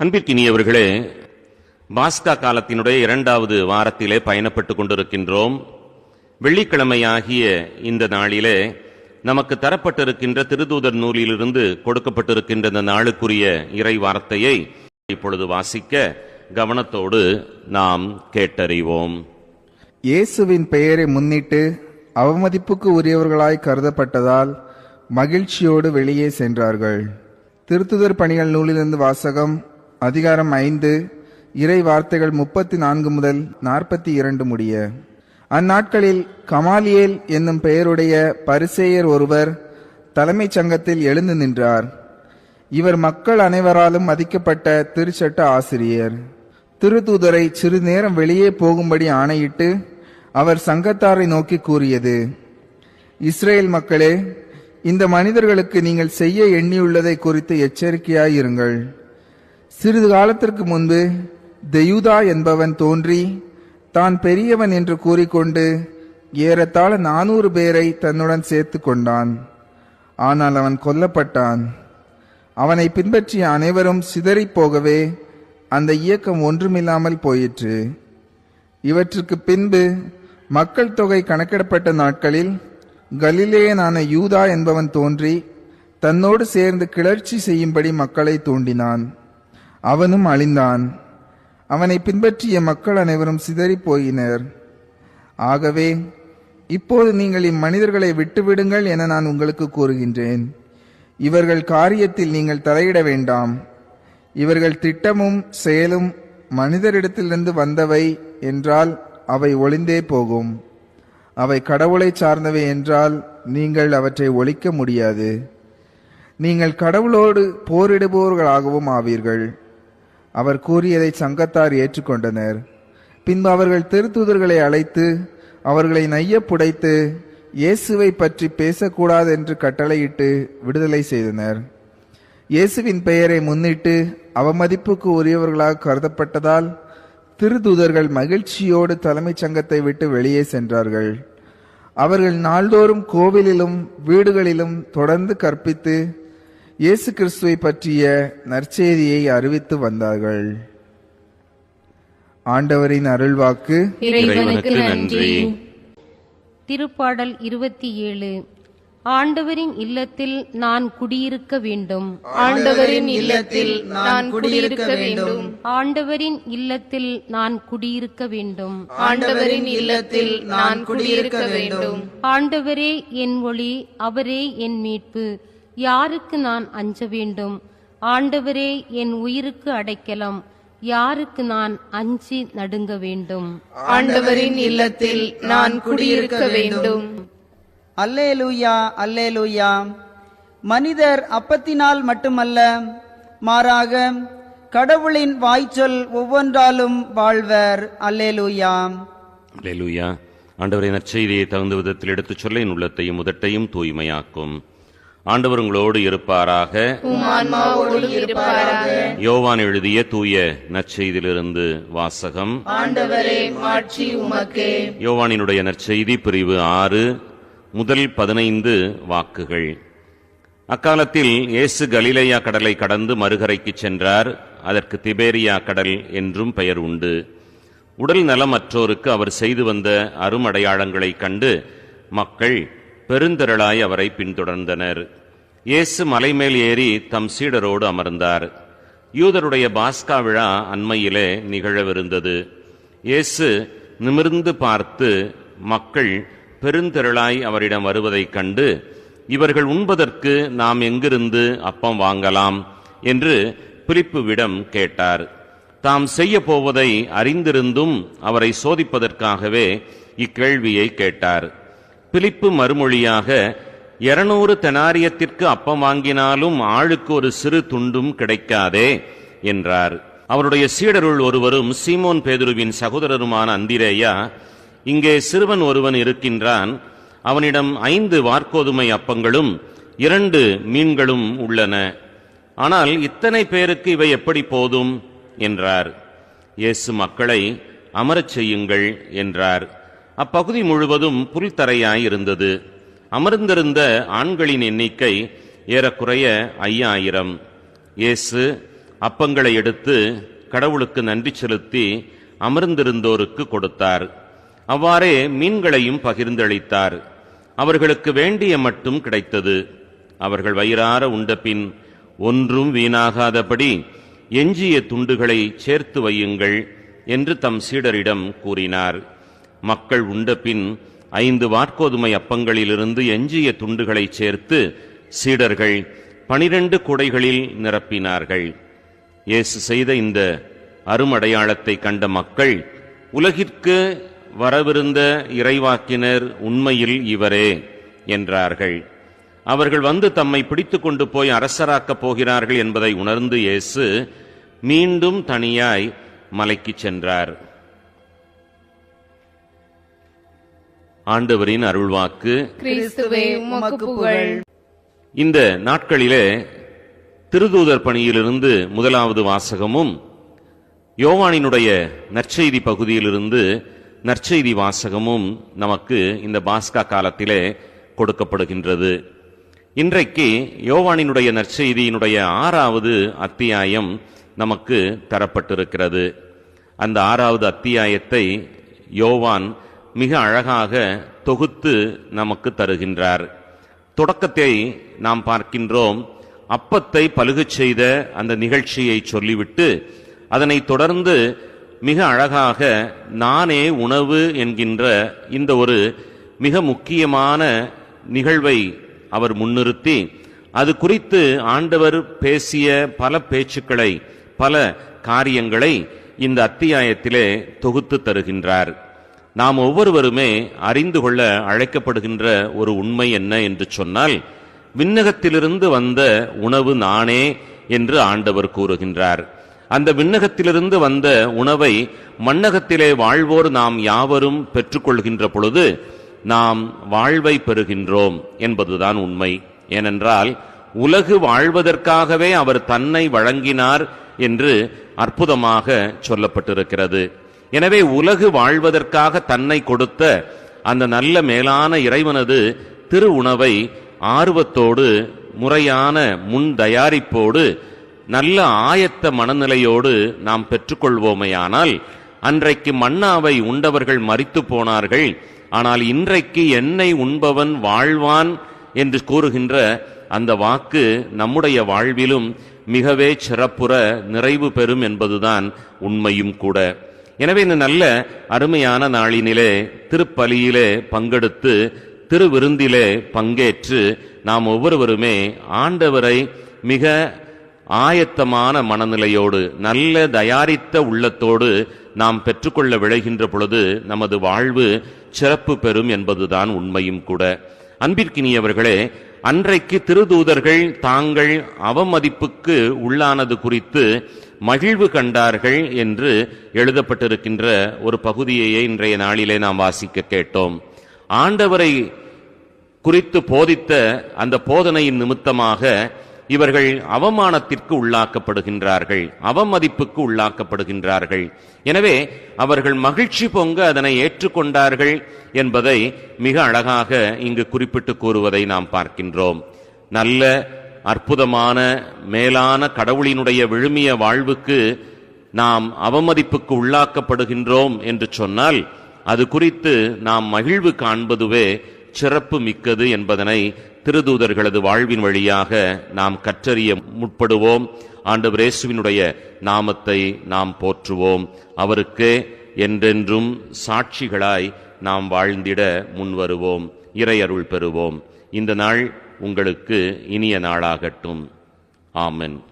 அன்பிற்கினியவர்களே பாஸ்கா காலத்தினுடைய இரண்டாவது வாரத்திலே பயணப்பட்டுக் கொண்டிருக்கின்றோம். வெள்ளிக்கிழமையாகிய இந்த நாளிலே நமக்கு தரப்பட்டிருக்கின்ற திருதூதர் நூலிலிருந்து கொடுக்கப்பட்டிருக்கின்ற இந்த நாளுக்குரிய இறை வார்த்தையை இப்பொழுது வாசிக்க கவனத்தோடு நாம் கேட்டறிவோம். இயேசுவின் பெயரை முன்னிட்டு அவமதிப்புக்கு உரியவர்களாய் கருதப்பட்டதால் மகிழ்ச்சியோடு வெளியே சென்றார்கள். திருத்துதர் பணிகள் நூலிலிருந்து வாசகம் அதிகாரம் ஐந்து இறை வார்த்தைகள் முப்பத்தி நான்கு முதல் நாற்பத்தி இரண்டு முடிய. அந்நாட்களில் கமாலியேல் என்னும் பெயருடைய பரிசேயர் ஒருவர் தலைமைச் சங்கத்தில் எழுந்து நின்றார். இவர் மக்கள் அனைவராலும் மதிக்கப்பட்ட திருச்சட்ட ஆசிரியர். திருத்தூதரை சிறு நேரம் வெளியே போகும்படி ஆணையிட்டு அவர் சங்கத்தாரை நோக்கி கூறியது இஸ்ரேல் மக்களே இந்த மனிதர்களுக்கு நீங்கள் செய்ய எண்ணியுள்ளதை குறித்து எச்சரிக்கையாயிருங்கள். சிறிது காலத்திற்கு முன்பு தெயுதா என்பவன் தோன்றி தான் பெரியவன் என்று கூறிக்கொண்டு ஏறத்தாழ நானூறு பேரை தன்னுடன் சேர்த்து கொண்டான். ஆனால் அவன் கொல்லப்பட்டான். அவனை பின்பற்றிய அனைவரும் சிதறிப் போகவே அந்த இயக்கம் ஒன்றுமில்லாமல் போயிற்று. இவற்றுக்கு பின்பு மக்கள் தொகை கணக்கிடப்பட்ட நாட்களில் கலிலேயனான யூதா என்பவன் தோன்றி தன்னோடு சேர்ந்து கிளர்ச்சி செய்யும்படி மக்களை தூண்டினான். அவனும் அழிந்தான். அவனை பின்பற்றிய மக்கள் அனைவரும் சிதறிப் போயினர் ஆகவே இப்போது நீங்கள் இம்மனிதர்களை விட்டுவிடுங்கள் என நான் உங்களுக்கு கூறுகின்றேன். இவர்கள் காரியத்தில் நீங்கள் தலையிட வேண்டாம். இவர்கள் திட்டமும் செயலும் மனிதரிடத்திலிருந்து வந்தவை என்றால் அவை ஒளிந்தே போகும். அவை கடவுளை சார்ந்தவை என்றால் நீங்கள் அவற்றை ஒழிக்க முடியாது. நீங்கள் கடவுளோடு போரிடுபவர்களாகவும் ஆவீர்கள். அவர் கூறியதை சங்கத்தார் ஏற்றுக்கொண்டனர். பின்பு அவர்கள் திருத்தூதர்களை அழைத்து அவர்களை நையப் புடைத்து இயேசுவை பற்றி பேசக்கூடாது என்று கட்டளையிட்டு விடுதலை செய்தனர். இயேசுவின் பெயரை முன்னிட்டு அவமதிப்புக்கு உரியவர்களாக கருதப்பட்டதால் திருதூதர்கள் மகிழ்ச்சியோடு தலைமைச் சங்கத்தை விட்டு வெளியே சென்றார்கள். அவர்கள் நாள்தோறும் கோவிலிலும் வீடுகளிலும் தொடர்ந்து கற்பித்து இயேசு கிறிஸ்துவை பற்றிய நற்செய்தியை அறிவித்து வந்தார்கள். ஆண்டவரின் அருள்வாக்கு. இறைவனுக்கு நன்றி. திருப்பாடல் இருபத்தி ஏழு. ஆண்டவரின் இல்லத்தில் நான் குடியிருக்க வேண்டும். ஆண்டவரின் இல்லத்தில் நான் குடியிருக்க வேண்டும். ஆண்டவரின் இல்லத்தில் நான் குடியிருக்க வேண்டும். ஆண்டவரின் இல்லத்தில் நான் குடியிருக்க வேண்டும். ஆண்டவரே என் ஒளி அவரே என் மீட்பு. யாருக்கு நான் அஞ்ச வேண்டும்? ஆண்டவரே என் உயிருக்கு அடைக்கலம். யாருக்கு நான் அஞ்சி நடுங்க வேண்டும்? ஆண்டவரின் இல்லத்தில் நான் குடியிருக்க வேண்டும். அல்லேலூயா அல்லேலூயா. மனிதர் அப்பத்தினால் மட்டுமல்ல மாறாக கடவுளின் வாய்ச்சொல் ஒவ்வொன்றாலும் வாழ்வர். அல்லேலூயா. அல்லேலூயா. ஆண்டவரின் நற்செய்தியை தகுந்த விதத்தில் எடுத்துச் சொல்ல என் உள்ளத்தையும் உதட்டையும் தூய்மையாக்கும். ஆண்டவர் உங்களோடு இருப்பாராக. யோவான் எழுதிய தூய நற்செய்தியிலிருந்து வாசகம். யோவானினுடைய நற்செய்தி பிரிவு ஆறு முதல் பதினைந்து வாக்குகள். அக்காலத்தில் இயேசு கலிலேயா கடலை கடந்து மறுகரைக்குச் சென்றார். அதற்கு திபேரியா கடல் என்றும் பெயர் உண்டு. உடல் நலமற்றோருக்கு அவர் செய்து வந்த அருமடையாளங்களைக் கண்டு மக்கள் பெருந்திரளாய் அவரை பின்தொடர்ந்தனர். இயேசு மலைமேல் ஏறி தம் சீடரோடு அமர்ந்தார். யூதருடைய பாஸ்கா விழா அண்மையிலே நிகழவிருந்தது. இயேசு நிமிர்ந்து பார்த்து மக்கள் பெருந்திரளாய் அவரிடம் வருவதைக் கண்டு இவர்கள் உண்பதற்கு நாம் எங்கிருந்து அப்பம் வாங்கலாம்? என்று பிலிப்புவிடம் கேட்டார். தாம் செய்ய போவதை அறிந்திருந்தும் அவரை சோதிப்பதற்காகவே இக்கேள்வியை கேட்டார். பிலிப்பு மறுமொழியாக இருநூறு தெனாரியத்திற்கு அப்பம் வாங்கினாலும் ஆளுக்கு ஒரு சிறு துண்டும் கிடைக்காதே என்றார். அவருடைய சீடருள் ஒருவரும் சீமோன் பேதுருவின் சகோதரருமான அந்திரேயா இங்கே சிறுவன் ஒருவன் இருக்கின்றான். அவனிடம் ஐந்து வார்க்கோதுமை அப்பங்களும் இரண்டு மீன்களும் உள்ளன. ஆனால் இத்தனை பேருக்கு இவை எப்படி போதும்? என்றார். இயேசு மக்களை அமரச் செய்யுங்கள் என்றார். அப்பகுதி முழுவதும் புல்தரையாயிருந்தது அமர்ந்திருந்த ஆண்களின் எண்ணிக்கை ஏறக்குறைய ஐயாயிரம். இயேசு அப்பங்களை எடுத்து கடவுளுக்கு நன்றி செலுத்தி அமர்ந்திருந்தோருக்கு கொடுத்தார். அவ்வாறே மீன்களையும் பகிர்ந்தளித்தார். அவர்களுக்கு வேண்டிய மட்டும் கிடைத்தது. அவர்கள் வயிறார உண்டபின் ஒன்றும் வீணாகாதபடி எஞ்சிய துண்டுகளை சேர்த்து வையுங்கள் என்று தம் சீடரிடம் கூறினார். மக்கள் உண்டபின் ஐந்து வார்க்கோதுமை அப்பங்களிலிருந்து எஞ்சிய துண்டுகளை சேர்த்து சீடர்கள் பனிரெண்டு குடைகளில் நிரப்பினார்கள். இயேசு செய்த இந்த அருமடையாளத்தை கண்ட மக்கள் உலகிற்கு வரவிருந்த இறைவாக்கினர் உண்மையில் இவரே என்றார்கள். அவர்கள் வந்து தம்மை பிடித்துக் கொண்டு போய் அரசராக்கப் போகிறார்கள் என்பதை உணர்ந்து இயேசு மீண்டும் தனியாய் மலைக்குச் சென்றார். ஆண்டவரின் அருள்வாக்கு. கிறிஸ்துவே உமக்கு புகழ். இந்த நாட்களிலே திருதூதர் பணியிலிருந்து முதலாவது வாசகமும் யோவானினுடைய நற்செய்தி பகுதியிலிருந்து நற்செய்தி வாசகமும் நமக்கு இந்த பாஸ்கா காலத்திலே கொடுக்கப்படுகின்றது. இன்றைக்கு யோவானினுடைய நற்செய்தியினுடைய ஆறாவது அத்தியாயம் நமக்கு தரப்பட்டிருக்கிறது. அந்த ஆறாவது அத்தியாயத்தை யோவான் மிக அழகாக தொகுத்து நமக்கு தருகின்றார். தொடக்கத்தை நாம் பார்க்கின்றோம். அப்பத்தை பழுகச் செய்த அந்த நிகழ்ச்சியை சொல்லிவிட்டு அதனை தொடர்ந்து மிக அழகாக நானே உணவு என்கின்ற இந்த ஒரு மிக முக்கியமான நிகழ்வை அவர் முன்னிறுத்தி அது குறித்து ஆண்டவர் பேசிய பல பேச்சுக்களை பல காரியங்களை இந்த அத்தியாயத்திலே தொகுத்து தருகின்றார். நாம் ஒவ்வொருவருமே அறிந்து கொள்ள அழைக்கப்படுகின்ற ஒரு உண்மை என்ன என்று சொன்னால் விண்ணகத்திலிருந்து வந்த உணவு நானே என்று ஆண்டவர் கூறுகின்றார். அந்த விண்ணகத்திலிருந்து வந்த உணவை மண்ணகத்திலே வாழ்வோர் நாம் யாவரும் பெற்றுக்கொள்கின்ற பொழுது நாம் வாழ்வை பெறுகின்றோம் என்பதுதான் உண்மை. ஏனென்றால் உலகு வாழ்வதற்காகவே அவர் தன்னை வழங்கினார் என்று அற்புதமாக சொல்லப்பட்டிருக்கிறது. எனவே உலகு வாழ்வதற்காக தன்னை கொடுத்த அந்த நல்ல மேலான இறைவனது திரு உணவை ஆர்வத்தோடு முறையான முன் தயாரிப்போடு நல்ல ஆயத்த மனநிலையோடு நாம் பெற்றுக்கொள்வோமேயானால் அன்றைக்கு மன்னாவை உண்டவர்கள் மறித்து போனார்கள். ஆனால் இன்றைக்கு என்னை உண்பவன் வாழ்வான் என்று கூறுகின்ற அந்த வாக்கு நம்முடைய வாழ்விலும் மிகவே சிறப்புற நிறைவு பெறும் என்பதுதான் உண்மையும் கூட. எனவே இந்த நல்ல அருமையான நாளினிலே திருப்பலியிலே பங்கெடுத்து திருவிருந்திலே பங்கேற்று நாம் ஒவ்வொருவருமே ஆண்டவரை மிக ஆயத்தமான மனநிலையோடு நல்ல தயாரித்த உள்ளத்தோடு நாம் பெற்றுக்கொள்ள விளைகின்ற பொழுது நமது வாழ்வு சிறப்பு பெறும் என்பதுதான் உண்மையும் கூட. அன்பிற்கினியவர்களே அன்றைக்கு திருதூதர்கள் தாங்கள் அவமதிப்புக்கு உள்ளானது குறித்து மகிழ்வு கண்டார்கள் என்று எழுதப்பட்டிருக்கின்ற ஒரு பகுதியையே இன்றைய நாளிலே நாம் வாசிக்க கேட்டோம். ஆண்டவரை குறித்து போதித்த அந்த போதனையின் நிமித்தமாக இவர்கள் அவமானத்திற்கு உள்ளாக்கப்படுகின்றார்கள் அவமதிப்புக்கு உள்ளாக்கப்படுகின்றார்கள். எனவே அவர்கள் மகிழ்ச்சி பொங்க அதனை ஏற்றுக்கொண்டார்கள் என்பதை மிக அழகாக இங்கு குறிப்பிட்டு கூறுவதை நாம் பார்க்கின்றோம். நல்ல அற்புதமான மேலான கடவுளினுடைய விழுமிய வாழ்வுக்கு நாம் அவமதிப்புக்கு உள்ளாக்கப்படுகின்றோம் என்று சொன்னால் அது குறித்து நாம் மகிழ்வு காண்பதுவே சிறப்பு மிக்கது என்பதனை திருதூதர்களது வாழ்வின் வழியாக நாம் கற்றறிய முற்படுவோம். ஆண்டவர் பிரேசுவினுடைய நாமத்தை நாம் போற்றுவோம். அவருக்கே என்றென்றும் சாட்சிகளாய் நாம் வாழ்ந்திட முன்வருவோம். இறையருள் பெறுவோம். இந்த நாள் உங்களுக்கு இனிய நாளாகட்டும். ஆமென்.